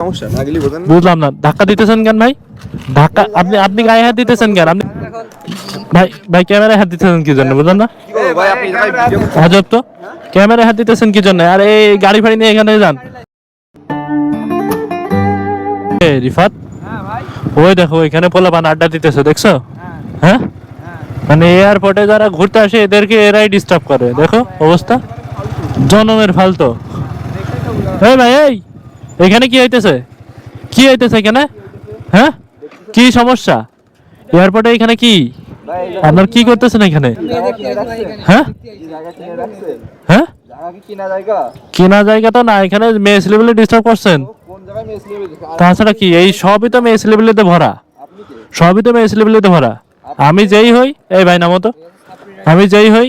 সমস্যা না গেলি বোঝেন বুঝলাম না ধাক্কা দিতেছেন কেন ভাই? ধাক্কা আপনি আপনি গায়ে হাত দিতেছেন কেন? আপনি ভাই ভাই ক্যামেরায় হাত দিতেছেন কি জন্য বুঝলেন না? আজব তো ক্যামেরায় হাত দিতেছেন কি জন্য? আর এই গাড়ি ফাড়ি নিয়ে এখানে যান। রিফাত? ওই দেখো এখানে পোলাপান আড্ডা দিতেছে দেখছ? হ্যাঁ? মানে এয়ারপোর্টে যারা ঘুরতে আসে এদেরকে এরাই ডিস্টার্ব করে দেখো অবস্থা? জনমের ফালতো। এই ভাই এই! এখানে কি হইতেছে? কি হইতেছে এখানে? হ্যাঁ? কি সমস্যা? এয়ারপোর্টে এখানে কি? আপনার কি করতেছেন এখানে? হ্যাঁ? হ্যাঁ? কিনা জায়গা তো না, এখানে মেয়ে ছেলেবেলে ডিস্টার্ব করছেন। তাছাড়া কি, এই সবই তো মেয়ে ছেলেবেলেতে ভরা। সবই তো মেয়ে ছেলেবেলেতে ভরা। আমি যেই হই, এই ভাই নামো তো আমি যেই হই,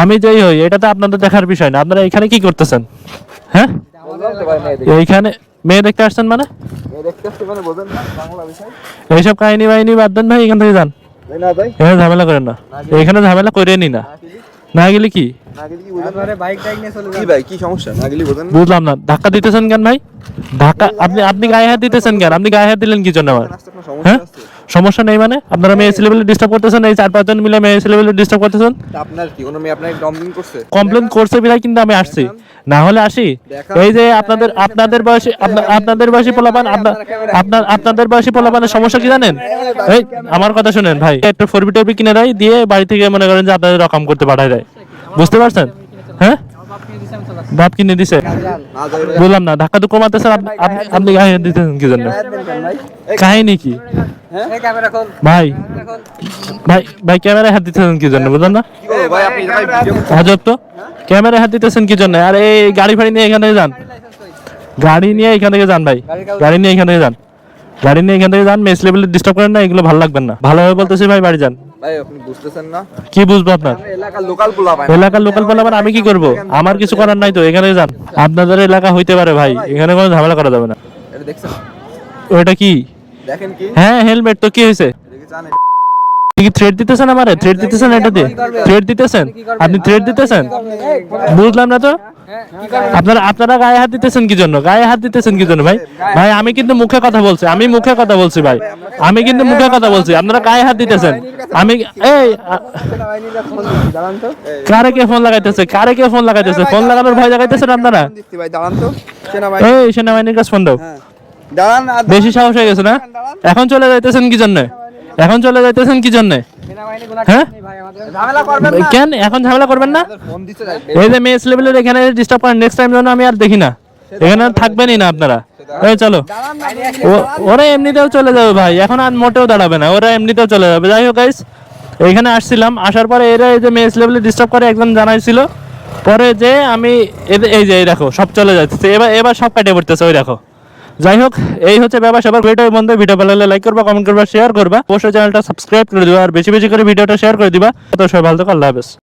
আমি যেই হই, এটা তো আপনাদের দেখার বিষয় না। আপনারা এখানে কি করতেছেন? হ্যাঁ? এইখানে মেয়ে দেখতে আসছেন মানে? মানে বোঝেন না বাংলা বিষয়। এইসব কাহিনী বাহিনী বাদ দেন ভাই এখান থেকে যান। এখানে ঝামেলা করেন না। এখানে ঝামেলা করে নি। না না গেলে কি? বুঝলাম না। ধাক্কা দিতেছেন কেন ভাই? ধাক্কা আপনি আপনি গায়ে হাত দিতেছেন কেন? আপনি গায়ে হাত দিলেন কি জন্য আমার? হ্যাঁ? সমস্যা নেই মানে? আপনারা মেয়ে ছেলেবেলে ডিস্টার্ব করতেছেন এই চার পাঁচজন মিলে মেয়ে ছেলেবেলে ডিস্টার্ব করতেছেন? আপনার কি কোনো মেয়ে আপনাকে ডমিং করছে? কমপ্লেন করছে বিলাই কিন্তু আমি আসছি। না হলে আসি। এই যে আপনাদের আপনাদের বয়সী আপনা- আপনাদের বয়সী পোলাপান আপনার আপনাদের বয়সী পোলাপানের সমস্যা কি জানেন? এই আমার কথা শুনেন ভাই। একটা ফোর বি কিনে দেয় দিয়ে বাড়ি থেকে মনে করেন যে আপনাদের রকম করতে পাঠায় দেয়। বুঝতে পারছেন? হ্যাঁ বাপ কিনে দিছে? না বললাম না ধাক্কা তো কমাতেছেন আপনি দিতেছেন কি জন্য? কাহিনী কি? ভাই। ভাই ভাই ক্যামেরায় হাত দিতেছেন কি জন্য বুঝলেন না? তো? ক্যামেরায় হাত দিতেছেন কি জন্য? আর এই গাড়ি ফাড়ি নিয়ে এখান থেকে যান। গাড়ি নিয়ে এখান থেকে যান ভাই। গাড়ি নিয়ে এখান থেকে যান। গাড়ি নিয়ে এখান থেকে যান মেস লেভেলে ডিস্টার্ব করেন না এগুলো ভালো লাগবেন না। ভালোভাবে বলতেছি ভাই বাড়ি যান। ভাই আপনি বুঝতেছেন না? কি বুঝব আপনার? এলাকার লোকাল পোলা ভাই এলাকার লোকাল পালাবার আমি কি করব? আমার কিছু করার নাই তো এখানে যান। আপনাদের এলাকা হইতে পারে ভাই এখানে কোনো ঝামেলা করা যাবে না। ওটা কি? দেখেন কি? হ্যাঁ হেলমেট তো কি হয়েছে? কি থ্রেড দিতেছেন আমারে? থ্রেড দিতেছেন এটাতে থ্রেড দিতেছেন? আপনি থ্রেড দিতেছেন? বুঝলাম না তো? আপনারা আপনারা গায়ে হাত দিতেছেন কি জন্য? গায়ে হাত দিতেছেন কি জন্য ভাই? ভাই, আমি কিন্তু মুখে কথা বলছি, আমি মুখে কথা বলছি ভাই। আমি কিন্তু মুখে কথা বলছি, আপনারা গায়ে হাত দিতেছেন। আমি, এই কারে কে ফোন লাগাইতেছে? কারে কে ফোন লাগাইতেছে? ফোন লাগানোর ভয় লাগাইতেছেন আপনারা? এই, সেনাবাহিনীর কাছে ফোন দাও। বেশি সাহস হয়ে গেছে না? এখন চলে যাইতেছেন কি জন্য? এখন চলে যাইতেছেন কি জন্য? হ্যাঁ? ঝামেলা করবেন না। কেন? এখন ঝামেলা করবেন না? ফোন দিতে যাই এই যে মেস লেভেলের এখানে ডিস্টার্ব করেন নেক্সট টাইম যেন আমি আর দেখি না। এখানে আর থাকবেনই না আপনারা। চলো। ও- ওরা এমনিতেও চলে যাবে ভাই। এখন আর মোটেও দাঁড়াবে না। ওরা এমনিতেও চলে যাবে। যাই হোক গাইস এখানে আসছিলাম। আসার পরে এরা এই যে মেস লেভেলে ডিস্টার্ব করে একজন জানাইছিল। পরে যে আমি এদের- এই যে এই দেখো সব চলে যাচ্ছে। এবার এবার সব কাটে পড়তেছে ওই দেখো। যাই হোক এই হচ্ছে ব্যাপার। সবার ভিডিও বন্ধু ভিডিও ভালো লাগলে লাইক করবা কমেন্ট করবা শেয়ার করবা। অবশ্যই চ্যানেলটা সাবস্ক্রাইব করে দিবা আর বেশি বেশি করে ভিডিওটা শেয়ার করে দিবা। তো সবাই ভালো থাকো, আল্লাহ হাফেজ।